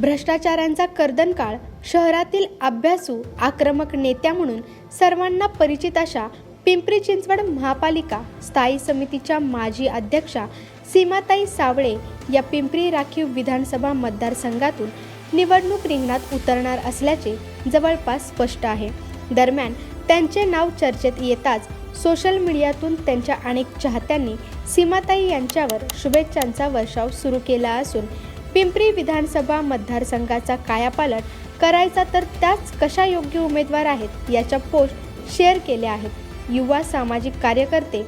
भ्रष्टाचारांचा कर्दनकाळ शहरातील अभ्यासू आक्रमक नेत्या म्हणून सर्वांना परिचित अशा पिंपरी चिंचवड महापालिका स्थायी समितीच्या माजी अध्यक्षा सीमाताई सावळे या पिंपरी राखीव विधानसभा मतदारसंघातून निवडणूक रिंगणात उतरणार असल्याचे जवळपास स्पष्ट आहे. दरम्यान त्यांचे नाव चर्चेत येताच सोशल मीडियातून त्यांच्या अनेक चाहत्यांनी सीमाताई यांच्यावर शुभेच्छांचा वर्षाव सुरू केला असून पिंपरी विधानसभा मतदारसंघाचा कायापालट करायचा तर त्याच कशा योग्य उमेदवार आहेत याच्या पोस्ट शेअर केल्या आहेत. युवा सामाजिक कार्यकर्ते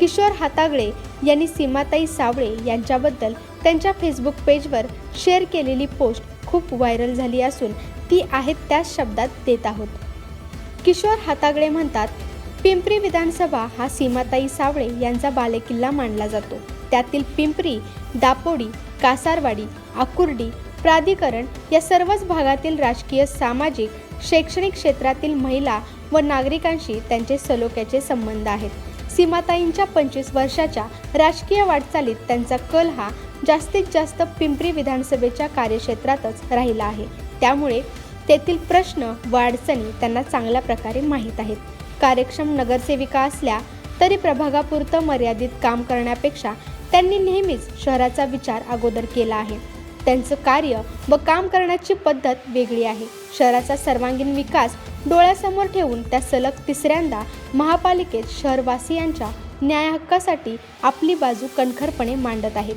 किशोर हातागळे यांनी सीमाताई सावळे यांच्याबद्दल त्यांच्या फेसबुक पेजवर शेअर केलेली पोस्ट खूप व्हायरल झाली असून ती आहेत त्याच शब्दात देत आहोत. किशोर हातागळे म्हणतात पिंपरी विधानसभा हा सीमाताई सावळे यांचा बालेकिल्ला मानला जातो. त्यातील पिंपरी दापोडी कासारवाडी आकुर्डी प्राधिकरण या सर्वच भागातील राजकीय सामाजिक शैक्षणिक क्षेत्रातील महिला व नागरिकांशी त्यांचे सलोख्याचे संबंध आहेत. सीमाताईंच्या पंचवीस वर्षाच्या राजकीय वाटचालीत त्यांचा कल हा जास्तीत जास्त पिंपरी विधानसभेच्या कार्यक्षेत्रातच राहिला आहे. त्यामुळे तेथील प्रश्न व अडचणी त्यांना चांगल्या प्रकारे माहीत आहेत. कार्यक्षम नगरसेविका असल्या तरी प्रभागापुरतं मर्यादित काम करण्यापेक्षा त्यांनी नेहमीच शहराचा विचार अगोदर केला आहे. त्यांचं कार्य व काम करण्याची पद्धत वेगळी आहे. शहराचा सर्वांगीण विकास डोळ्यासमोर ठेवून त्या सलग तिसऱ्यांदा महापालिकेत शहरवासियांच्या न्यायहक्कासाठी आपली बाजू कणखरपणे मांडत आहेत.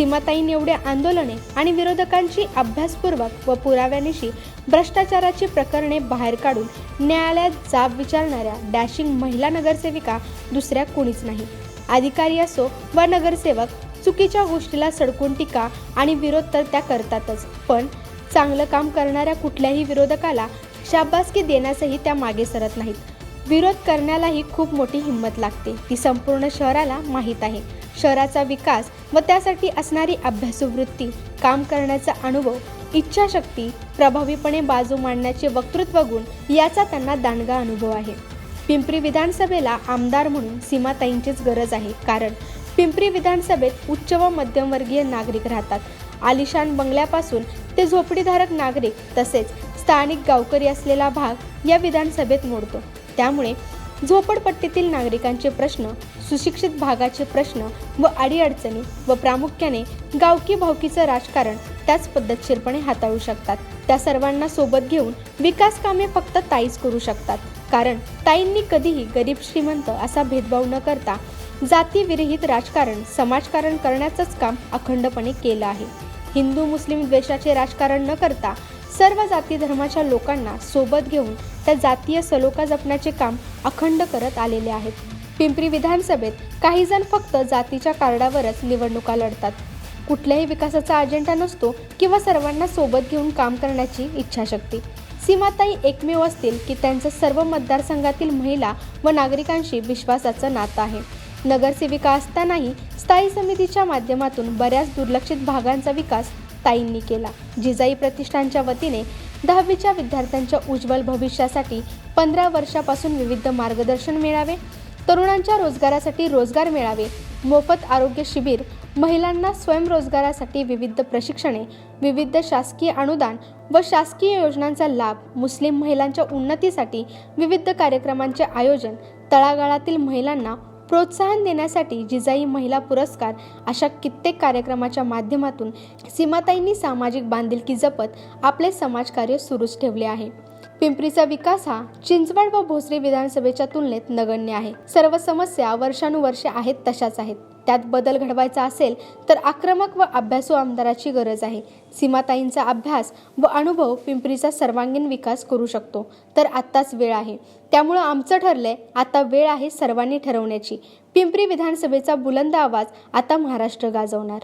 सीमाताईन एवढे आंदोलने आणि विरोधकांची अभ्यासपूर्वक व पुराव्यानिशी भ्रष्टाचाराची प्रकरणे बाहेर काढून न्यायालयात जाब विचारणाऱ्या डॅशिंग महिला नगरसेविका दुसऱ्या कुणीच नाही. अधिकारी असो व नगरसेवक चुकीच्या गोष्टीला सडकून टीका आणि विरोध तर त्या करतातच पण चांगलं काम करणाऱ्या कुठल्याही विरोधकाला शाबासकी देण्यासही त्या मागे सरत नाहीत. विरोध करण्यालाही खूप मोठी हिंमत लागते. ती संपूर्ण शहराला माहीत आहे. शहराचा विकास व त्यासाठी असणारी अभ्यासवृत्ती काम करण्याचा अनुभव इच्छाशक्ती प्रभावीपणे बाजू मांडण्याचे वक्तृत्व गुण याचा त्यांना दांडगा अनुभव आहे. पिंपरी विधानसभेला आमदार म्हणून सीमाताईंचीच गरज आहे. कारण पिंपरी विधानसभेत उच्च व मध्यमवर्गीय नागरिक राहतात. आलिशान बंगल्यापासून ते झोपडीधारक नागरिक तसेच स्थानिक गावकरी असलेला भाग या विधानसभेत मोडतो. त्यामुळे झोपडपट्टीतील नागरिकांचे प्रश्न सुशिक्षित भागाचे प्रश्न व अडीअडचणी व प्रामुख्याने गावकी भावकीचं राजकारण त्याच पद्धतशीरपणे हाताळू शकतात. त्या सर्वांना सोबत घेऊन विकास कामे फक्त ताईच करू शकतात. कारण ताईंनी कधीही गरीब श्रीमंत असा भेदभाव न करता जातीविरहित राजकारण समाजकारण करण्याचंच काम अखंडपणे केलं आहे. हिंदू मुस्लिम द्वेषाचे राजकारण न करता सर्व जाती धर्माच्या लोकांना सोबत घेऊन त्या जातीय सलोखा जपण्याचे काम अखंड करत आलेले आहेत. पिंपरी विधानसभेत काही जण फक्त जातीच्या कार्डावरच निवडणुका लढतात. कुठल्याही विकासाचा अजेंडा नसतो किंवा सर्वांना सोबत घेऊन काम करण्याची इच्छाशक्ती. सीमाताई एकमेव असतील की त्यांचं सर्व मतदारसंघातील महिला व नागरिकांशी विश्वासाचं नातं आहे. नगरसेविका असतानाही स्थायी समितीच्या माध्यमातून बऱ्याच दुर्लक्षित भागांचा विकास ताईंनी केला. जिजाई प्रतिष्ठानच्या वतीने दहावीच्या विद्यार्थ्यांच्या उज्ज्वल भविष्यासाठी पंधरा वर्षापासून विविध मार्गदर्शन मिळावे तरुणांच्या रोजगारासाठी रोजगार मिळावे मोफत आरोग्य शिबिर महिलांना स्वयंरोजगारासाठी विविध प्रशिक्षणे विविध शासकीय अनुदान व शासकीय योजनांचा लाभ मुस्लिम महिलांच्या उन्नतीसाठी विविध कार्यक्रमांचे आयोजन तळागाळातील महिलांना प्रोत्साहन देण्यासाठी जिजाई महिला पुरस्कार अशा कित्येक कार्यक्रमाच्या माध्यमातून सीमाताईंनी सामाजिक बांधिलकी जपत आपले समाजकार्य सुरूच ठेवले आहे. पिंपरीचा विकास हा चिंचवड व भोसरी विधानसभेच्या तुलनेत नगण्य आहे. सर्व समस्या वर्षानुवर्षे आहेत तशाच आहेत. त्यात बदल घडवायचा असेल तर आक्रमक व अभ्यासू आमदाराची गरज आहे. सीमाताईंचा अभ्यास व अनुभव पिंपरीचा सर्वांगीण विकास करू शकतो. तर आत्ताच वेळ आहे. त्यामुळं आमचं ठरलंय आता वेळ आहे सर्वांनी ठरवण्याची. पिंपरी विधानसभेचा बुलंद आवाज आता महाराष्ट्र गाजवणार.